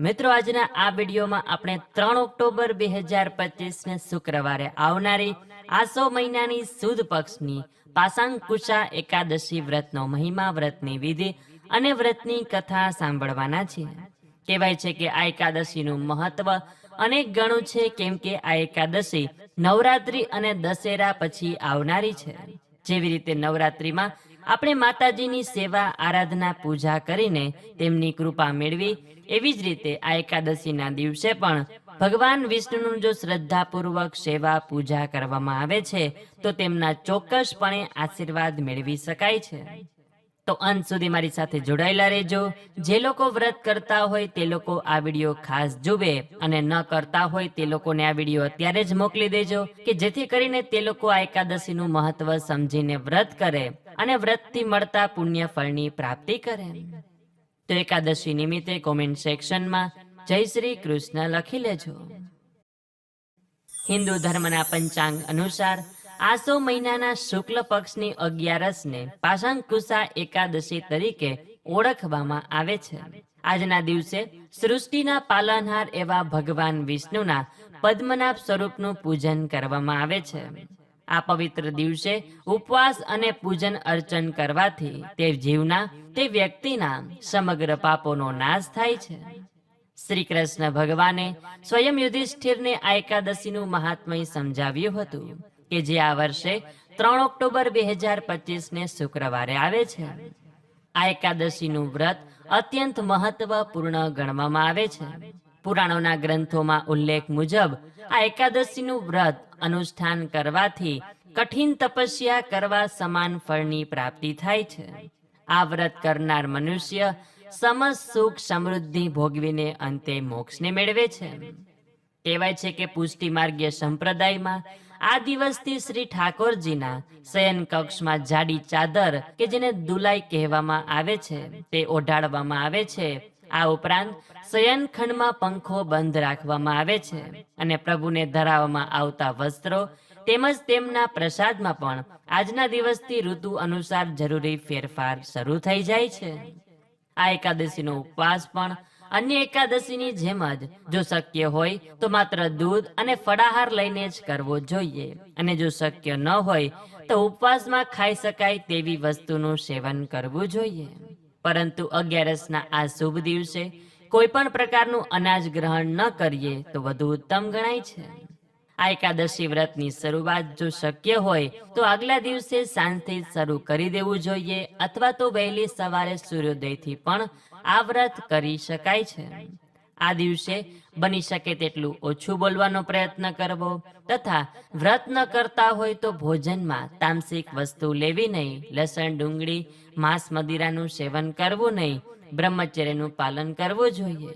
મિત્રો, આજના આ વિડીયોમાં આપણે ત્રણ ઓક્ટોબર બે હજાર પચીસને શુક્રવારે આવનારી આસો મહિનાની સુદ પક્ષની પાસાંકુશા એકાદશી વ્રતનો મહિમા, વ્રતની વિધિ અને વ્રતની કથા સાંભળવાના છે કહેવાય છે કે આ એકાદશીનું મહત્વ અનેક ગણું છે, કેમ કે આ એકાદશી નવરાત્રી અને દશેરા પછી આવનારી છે. જેવી રીતે નવરાત્રીમાં આપણે માતાજીની સેવા, આરાધના, પૂજા કરીને તેમની કૃપા મેળવી. એવી જ રીતે આ એકાદશીના દિવસે પણ ભગવાન વિષ્ણુનું જો શ્રદ્ધાપૂર્વક સેવા, પૂજા કરવામાં આવે છે, તો તેમના ચોક્કસપણે આશીર્વાદ મેળવી શકાય છે. તો અંત સુધી મારી સાથે જોડાયેલા રહેજો. જે લોકો વ્રત કરતા હોય તે લોકો આ વીડિયો ખાસ જુએ અને ન કરતા હોય તે લોકોને આ વીડિયો અત્યારે જ મોકલી દેજો કે જેથી કરીને તે લોકો આ એકાદશીનું મહત્વ સમજીને વ્રત કરે અને વ્રતથી મળતા પુણ્ય ફળની પ્રાપ્તિ કરે. તો એકાદશી નિમિત્તે કોમેન્ટ સેક્શનમાં જય શ્રી કૃષ્ણ લખી લેજો. હિન્દુ ધર્મના પંચાંગ અનુસાર આસો મહિનાના શુક્લ પક્ષની અગિયારસને પાશાંકુશા એકાદશી તરીકે ઓળખવામાં આવે છે. આજના દિવસે સૃષ્ટિના પાલનહાર એવા ભગવાન વિષ્ણુના પદ્મનાભ સ્વરૂપનું પૂજન કરવામાં આવે છે. આ પવિત્ર દિવસે ઉપવાસ અને પૂજન અર્ચન કરવાથી તે જીવના, તે વ્યક્તિના સમગ્ર પાપોનો નાશ થાય છે. શ્રી કૃષ્ણ ભગવાને સ્વયં યુધિષ્ઠિરને આ એકાદશીનું મહાત્મય સમજાવ્યું હતું. કે જે આ વર્ષે ત્રણ ઓક્ટોબર બે હજાર પચીસને શુક્રવારે આવે છે. આ એકાદશીનું વ્રત અત્યંત મહત્વપૂર્ણ ગણવામાં આવે છે. પુરાણોના ગ્રંથોમાં ઉલ્લેખ મુજબ, આ એકાદશીનું વ્રત અનુષ્ઠાન કરવાથી કઠિન તપસ્યા કરવા સમાન ફળની પ્રાપ્તિ થાય છે. આ વ્રત કરનાર મનુષ્ય સમસ્ત સુખ સમૃદ્ધિ ભોગવીને અંતે મોક્ષને મેળવે છે. કહેવાય છે કે પુષ્ટિ માર્ગીય સંપ્રદાયમાં આ દિવસથી શ્રી ઠાકોરજીના શયન કક્ષમાં જાડી ચાદર કે જેને દુલાઈ કહેવામાં આવે છે, તે ઓઢાડવામાં આવે છે. આ ઉપરાંત શયનખંડમાં પંખો બંધ રાખવામાં આવે છે અને પ્રભુને ધરાવવામાં આવતા વસ્ત્રો તેમજ તેમના પ્રસાદમાં પણ આજના દિવસથી ઋતુ અનુસાર જરૂરી ફેરફાર શરૂ થઈ જાય છે. આ એકાદશીનો ઉપવાસ પણ અન્ય એકાદશીની જેમ જ જો શક્ય હોય તો માત્ર દૂધ અને ફળાહાર લઈને જ કરવો જોઈએ. અને જો શક્ય ન હોય તો ઉપવાસમાં ખાઈ શકાય તેવી વસ્તુનું સેવન કરવું જોઈએ. પરંતુ અગિયારસના આ શુભ દિવસે કોઈ પણ પ્રકારનું અનાજ ગ્રહણ ન કરીએ તો વધુ ઉત્તમ ગણાય છે. આ એકાદશી વ્રતની શરૂઆત જો શક્ય હોય, તો આગલા દિવસે સાંજથી શરૂ કરી દેવું જોઈએ અથવા તો વહેલી સવારે સૂર્યોદયથી પણ આ વ્રત કરી શકાય છે. આ દિવસે બની શકે તેટલું ઓછું બોલવાનો પ્રયત્ન કરવો તથા વ્રત ન કરતા હોય તો ભોજનમાં તામસિક વસ્તુ લેવી નહીં, લસણ, ડુંગળી, માંસ, મદિરાનું સેવન કરવું નહીં, બ્રહ્મચર્યનું પાલન કરવું જોઈએ.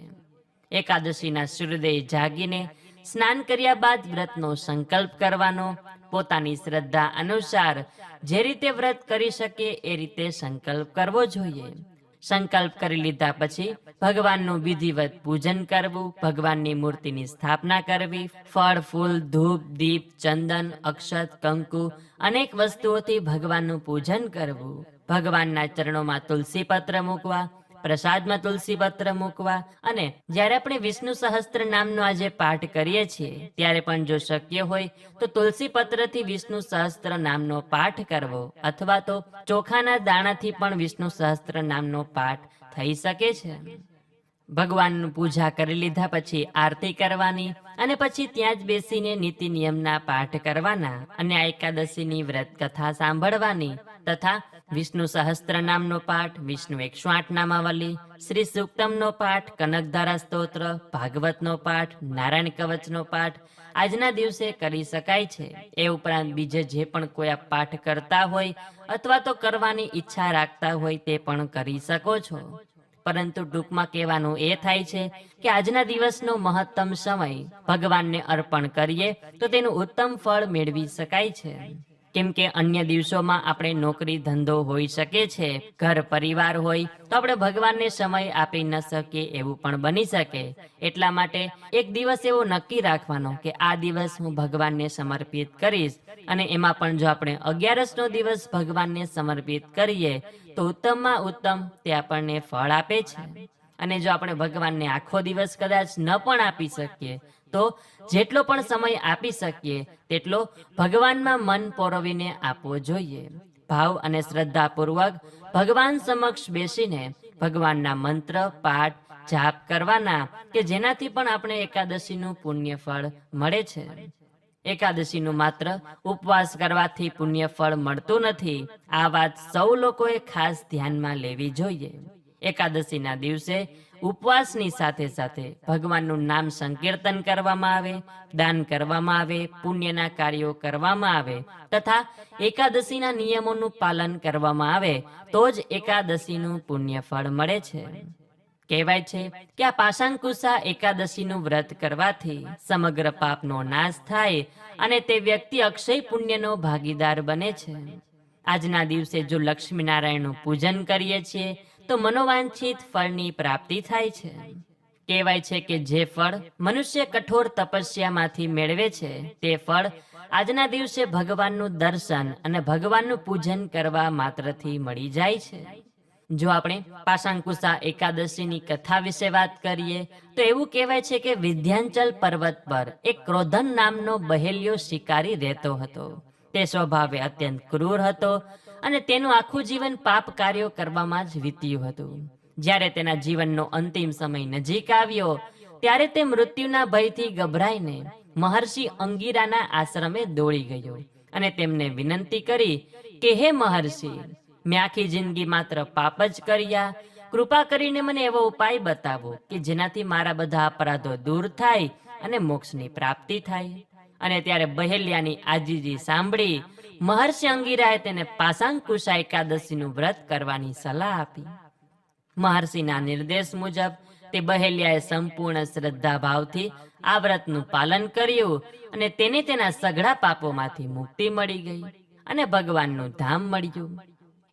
એકાદશીના સૂર્યોદય જાગીને સ્નાન કર્યા બાદ વ્રતનો સંકલ્પ કરવાનો, પોતાની શ્રદ્ધા અનુસાર જે રીતે વ્રત કરી શકે એ રીતે સંકલ્પ કરવો જોઈએ. સંકલ્પ કરી લીધા પછી ભગવાનનું વિધિવત પૂજન કરવું, ભગવાનની મૂર્તિની સ્થાપના કરવી, ફળ, ફૂલ, ધૂપ, દીપ, ચંદન, અક્ષત, કંકુ, અનેક વસ્તુઓથી ભગવાનનું પૂજન કરવું. ભગવાનના ચરણોમાં તુલસી પત્ર મૂકવા પ્રસાદમાં તુલસી પત્ર મૂકવા અને જ્યારે આપણે વિષ્ણુ સહસ્ત્ર નામનો આજે પાઠ કરીએ છીએ, ત્યારે પણ જો શક્ય હોય, તો તુલસી પત્રથી વિષ્ણુ સહસ્ત્ર નામનો પાઠ કરવો અથવા તો ચોખાના દાણાથી પણ વિષ્ણુ સહસ્ત્ર નામનો પાઠ થઈ શકે છે. ભગવાનનું પૂજા કરી લીધા પછી આરતી કરવાની અને પછી ત્યાં જ બેસીને નીતિ નિયમના પાઠ કરવાના અને એકાદશીની વ્રત કથા સાંભળવાની તથા વિષ્ણુ સહસ્ત્ર નામનો પાઠ, વિષ્ણુ એકસો આઠ નામાવલી, શ્રી સુક્તમનો પાઠ કનકધારા સ્તોત્ર, ભાગવતનો પાઠ, નારાયણ કવચનો પાઠ. આજના દિવસે કરી શકાય છે. એ ઉપરાંત બીજે જે પણ કોઈ આ પાઠ કરતા હોય અથવા તો કરવાની ઈચ્છા રાખતા હોય તે પણ કરી શકો છો. પરંતુ ટૂંકમાં કહેવાનું એ થાય છે કે આજના દિવસનો મહત્તમ સમય ભગવાનને અર્પણ કરીએ તો તેનું ઉત્તમ ફળ મેળવી શકાય છે. કેમ કે અન્ય દિવસોમાં આપણે નોકરી ધંધો હોઈ શકે છે, ઘર પરિવાર હોય, તો આપણે ભગવાનને સમય આપી ન શકીએ એવું પણ બની શકે. એટલા માટે એક દિવસ એવો નક્કી રાખવાનો કે આ દિવસ હું ભગવાનને સમર્પિત કરીશ અને એમાં પણ જો આપણે અગિયારસનો દિવસ ભગવાનને સમર્પિત કરીએ, તો ઉત્તમમાં ઉત્તમ તે આપણને ફળ આપે છે. અને જો આપણે ભગવાનને આખો દિવસ કદાચ ન પણ આપી શકીએ તો જેટલો પણ સમય આપી શકીએ, તેટલો ભગવાનમાં મન પોરવીને આપવો જોઈએ. ભાવ અને શ્રદ્ધાપૂર્વક ભગવાન સમક્ષ બેસીને ભગવાનના મંત્ર, પાઠ, જાપ કરવાના કે જેનાથી પણ આપણે એકાદશીનું પુણ્ય ફળ મળે છે. એકાદશીનું માત્ર ઉપવાસ કરવાથી પુણ્ય ફળ મળતું નથી. આ વાત સૌ લોકોએ ખાસ ધ્યાનમાં લેવી જોઈએ. એકાદશીના દિવસે ઉપવાસની સાથે સાથે ભગવાનનું નામ સંકીર્તન કરવામાં આવે, દાન કરવામાં આવે, પુણ્યના કાર્યો કરવામાં આવે તથા એકાદશીના નિયમોનું પાલન કરવામાં આવે તો જ એકાદશીનું પુણ્ય ફળ મળે છે. કહેવાય છે કે આ પાશાંકુશા એકાદશીનું વ્રત કરવાથી સમગ્ર પાપનો નાશ થાય અને તે વ્યક્તિ અક્ષય પુણ્યનો ભાગીદાર બને છે. આજના દિવસે જો લક્ષ્મીનારાયણનું પૂજન કરીએ છીએ તો મનોવાંછિત ફળની પ્રાપ્તિ થાય છે. કહેવાય છે કે જે ફળ મનુષ્ય કઠોર તપસ્યામાંથી મેળવે છે, તે ફળ આજના દિવસે ભગવાનનું દર્શન અને ભગવાનનું પૂજન કરવા માત્રથી મળી જાય છે. જો આપણે પાશાંકુશા એકાદશીની કથા વિશે વાત કરીએ, તો એવું કહેવાય છે કે વિધ્યાંચલ પર્વત પર એક ક્રોધન નામનો બહેલ્યો શિકારી રહેતો હતો. તે સ્વભાવે અત્યંત ક્રૂર હતો અને તેનું આખું જીવન પાપ કાર્યો કરવામાં જ વીત્યું હતું. જ્યારે તેના જીવનનો અંતિમ સમય નજીક આવ્યો, ત્યારે તે મૃત્યુના ભયથી ગભરાઈને મહર્ષિ અંગીરાના આશ્રમે દોડી ગયો અને તેમને વિનંતી કરી કે, હે મહર્ષિ, મેં આખી જિંદગી માત્ર પાપ જ કર્યા. કૃપા કરીને મને એવો ઉપાય બતાવો કે જેનાથી મારા બધા અપરાધો દૂર થાય અને મોક્ષની પ્રાપ્તિ થાય. અને ત્યારે બહેલિયાની આજીજી સાંભળી મહર્ષિ અંગીરાએ તેને પાસાંકુશા એકાદશીનું વ્રત કરવાની સલાહ આપી. મહર્ષિના નિર્દેશ મુજબ તે બહેલિયાએ સંપૂર્ણ શ્રદ્ધા ભાવથી આ વ્રતનું પાલન કર્યું અને તેને તેના સઘળા પાપોમાંથી મુક્તિ મળી ગઈ અને ભગવાનનું ધામ મળ્યું.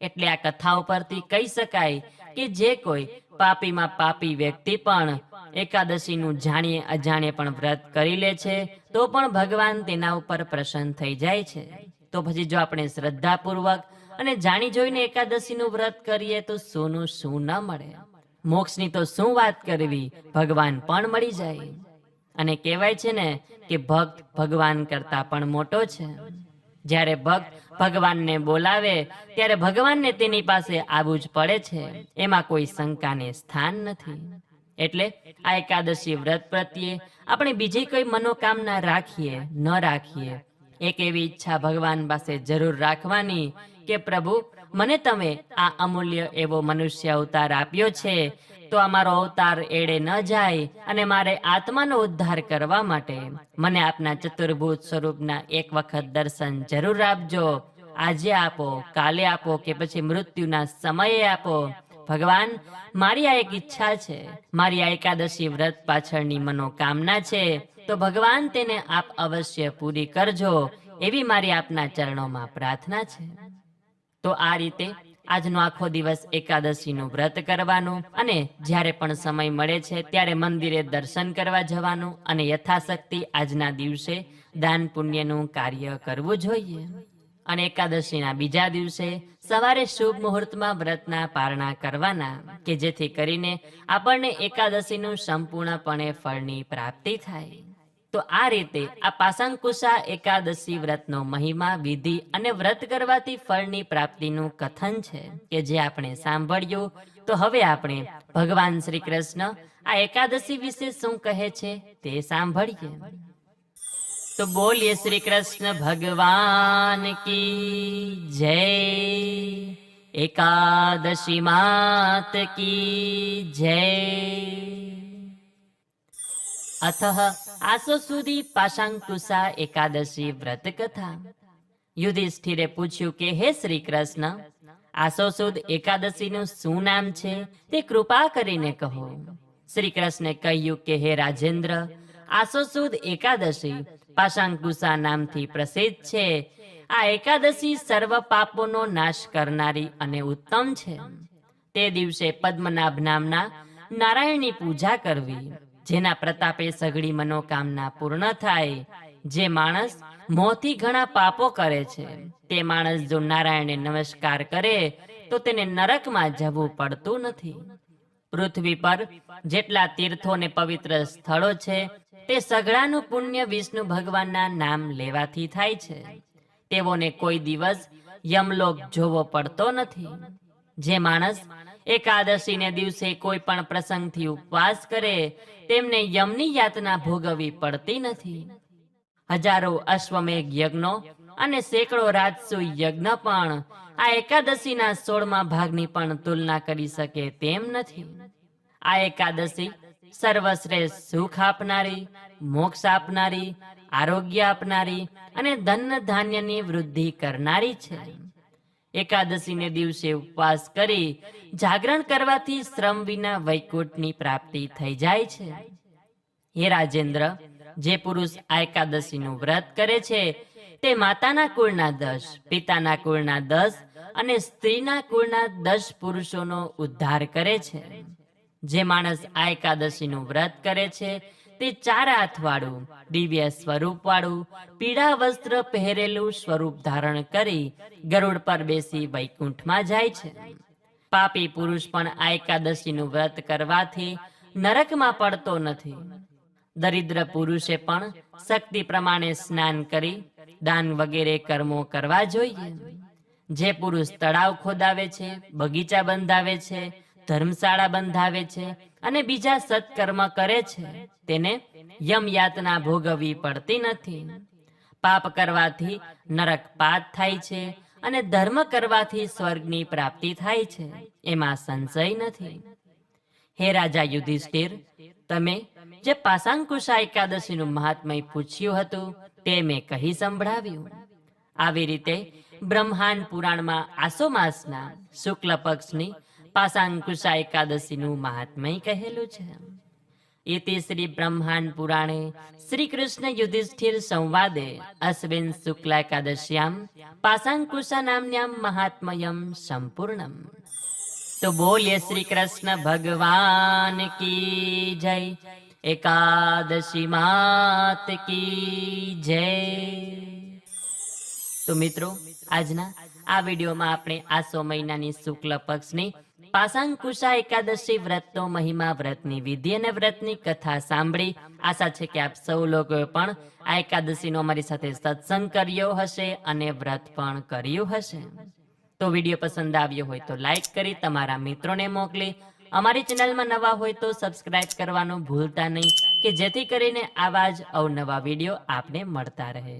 એટલે આ કથા ઉપરથી કહી શકાય કે જે કોઈ પાપીમાં પાપી વ્યક્તિ પણ એકાદશીનું જાણીએ અજાણીએ પણ વ્રત કરી લે છે, તો પણ ભગવાન તેના ઉપર પ્રસન્ન થઈ જાય છે. તો પછી જો આપણે શ્રદ્ધાપૂર્વક અને જાણી જોઈને એકાદશીનું વ્રત કરીએ, તો સોનું શું ન મળે? મોક્ષની તો શું વાત કરવી? ભગવાન પણ મળી જાય. અને કહેવાય છે ને કે ભક્ત ભગવાન કરતા પણ મોટો છે. જ્યારે ભક્ત ભગવાનને બોલાવે, ત્યારે ભગવાનને તેની પાસે આવવું જ પડે છે. એમાં કોઈ શંકાને સ્થાન નથી. એટલે આ એકાદશી વ્રત પ્રત્યે આપણે બીજી કોઈ મનોકામના રાખીએ, ન રાખીએ. એક એવી ઈચ્છા ભગવાન પાસે જરૂર રાખવાની કે, પ્રભુ, મને તમે આ અમૂલ્ય એવો મનુષ્ય અવતાર આપ્યો છે, તો અમારો અવતાર એડે ન જાય અને મારે આત્માનો ઉદ્ધાર કરવા માટે. મને આપના ચતુર્ભુત સ્વરૂપના એક વખત દર્શન જરૂર આપજો. આજે આપો, કાલે આપો કે પછી મૃત્યુના સમયે આપો. ભગવાન, મારી આ એક ઈચ્છા છે. મારી આ એકાદશી વ્રત પાછળની મનોકામના છે. તો ભગવાન, તેને આપ અવશ્ય પૂરી કરજો. એવી મારી આપના ચરણોમાં પ્રાર્થના છે. તો આ રીતે આજનો આખો દિવસ એકાદશીનું વ્રત કરવાનું અને જ્યારે પણ સમય મળે છે, ત્યારે મંદિરે દર્શન કરવા જવાનું અને યથાશક્તિ આજના દિવસે દાન પુણ્યનું કાર્ય કરવું જોઈએ. અને એકાદશીના બીજા દિવસે સવારે શુભ મુહૂર્તમાં વ્રતના પારણા કરવાના કે જેથી કરીને આપણને એકાદશીનું સંપૂર્ણપણે ફળની પ્રાપ્તિ થાય. તો આ રીતે આ પાસંકુશા એકાદશી વ્રતનો મહિમા, વિધિ અને વ્રત કરવાથી ફળની પ્રાપ્તિનું કથન છે કે જે આપણે સાંભળ્યું, તો હવે આપણે ભગવાન શ્રી કૃષ્ણ આ એકાદશી વિશે શું કહે છે તે સાંભળીએ. તો બોલીએ શ્રી કૃષ્ણ ભગવાન કી જય. એકાદશી માત કી જય. અથ આસો સુધી પાશાંકુશા એકાદશી વ્રત કથા યુધિષ્ઠિરે પૂછ્યું કે, હે શ્રી કૃષ્ણ, આસો સુદ એકાદશીનું શું નામ છે? તે કૃપા કરીને કહો. શ્રી કૃષ્ણે કહ્યું કે, હે રાજેન્દ્ર, આસો સુદ એકાદશી પાશાંકુશા નામથી પ્રસિદ્ધ છે. આ એકાદશી સર્વ પાપોનો નાશ કરનારી અને ઉત્તમ છે. તે દિવસે પદ્મનાભ નામના નારાયણની પૂજા કરવી, જેના પ્રતાપે સઘળી મનોકામના પૂર્ણ થાય. જે માણસ મોંથી ઘણા પાપો કરે છે. તે માણસ જો નારાયણને નમસ્કાર કરે, તો તેને નરકમાં જવું પડતું નથી. પૃથ્વી પર જેટલા તીર્થો ને પવિત્ર સ્થળો છે તે સઘળાનું પુણ્ય વિષ્ણુ ભગવાનના નામ લેવાથી થાય છે. તેઓને કોઈ દિવસ યમલોક જોવો પડતો નથી. જે માણસ એકાદશીને દિવસે કોઈ પણ પ્રસંગથી ઉપવાસ કરે, તેમને યમની યાતના ભોગવવી પડતી નથી. હજારો અશ્વમેઘ યજ્ઞો અને સેંકડો રાજસુ યજ્ઞ પણ આ એકાદશીના સોળમા ભાગની પણ તુલના કરી શકે તેમ નથી. આ એકાદશી સર્વશ્રેષ્ઠ સુખ આપનારી, મોક્ષ આપનારી, આરોગ્ય આપનારી અને ધન ધાન્યની વૃદ્ધિ કરનારી છે. એકાદશીને દિવસે ઉપવાસ કરી જાગરણ કરવાથી શ્રમ વિના વૈકુંઠની પ્રાપ્તિ થઈ જાય છે. હે રાજેન્દ્ર, જે પુરુષ આ એકાદશીનું વ્રત કરે છે, તે માતાના કુળના દસ, પિતાના કુળના દસ અને સ્ત્રીના કુળના દસ પુરુષોનો ઉદ્ધાર કરે છે. જે માણસ આ એકાદશીનું વ્રત કરે છે, તે ચાર હાથવાળું, દિવ્ય સ્વરૂપવાળું, પીળા વસ્ત્ર પહેરેલું સ્વરૂપ ધારણ કરી ગરુડ પર બેસી વૈકુંઠમાં જાય છે. પાપી પુરુષ પણ આ એકાદશીનું વ્રત કરવાથી નરકમાં પડતો નથી. દરિદ્ર પુરુષે પણ શક્તિ પ્રમાણે સ્નાન કરી દાન વગેરે કર્મો કરવા જોઈએ. જે પુરુષ તળાવ ખોદાવે છે, બગીચા બંધાવે છે ધર્મશાળા બંધાવે છે અને બીજા સત્કર્મ કરે છે, તેને યમયાતના ભોગવવી પડતી નથી. પાપ કરવાથી નરક પાત થાય છે અને ધર્મ કરવાથી સ્વર્ગની પ્રાપ્તિ થાય છે, એમાં સંશય નથી. હે રાજા યુધિષ્ઠિર, તમે જે પાસાંકુશા એકાદશીનું મહાત્મય પૂછ્યું હતું, તે મેં કહી સંભળાવ્યું. આવી રીતે બ્રહ્માંડ પુરાણમાં આસો માસના શુક્લ પક્ષની પાસાંકુશા એકાદશીનું મહાત્મય કહેલું છે. ઇતિ શ્રી બ્રહ્માંડ પુરાણે શ્રી કૃષ્ણ યુધિષ્ઠિર સંવાદે અશ્વિન શુક્લ એકાદશ્યામ પાસાંકુશા નામ્યામ મહાત્મયમ સંપૂર્ણમ. તો બોલીએ શ્રી કૃષ્ણ, ભગવાન કી જય. એકાદશી માત કી જય. તો મિત્રો, આજના આ વિડીયોમાં આપણે આસો મહિનાની શુક્લ પક્ષની પાસાંકુશા એકાદશી વ્રતનો મહિમા, વ્રતની વિધિ અને વ્રતની કથા સાંભળી. આશા છે કે આપ સૌ લોકોએ પણ આ એકાદશીનો અમારી સાથે સત્સંગ કર્યો હશે અને વ્રત પણ કર્યું હશે. તો વીડિયો પસંદ આવ્યો હોય તો લાઈક કરી, તમારા મિત્રોને મોકલી. અમારી ચેનલમાં નવા હોય તો સબસ્ક્રાઇબ કરવાનું ભૂલતા નહીં, કે જેથી કરીને આવા જ અવનવા વીડિયો આપને મળતા રહે.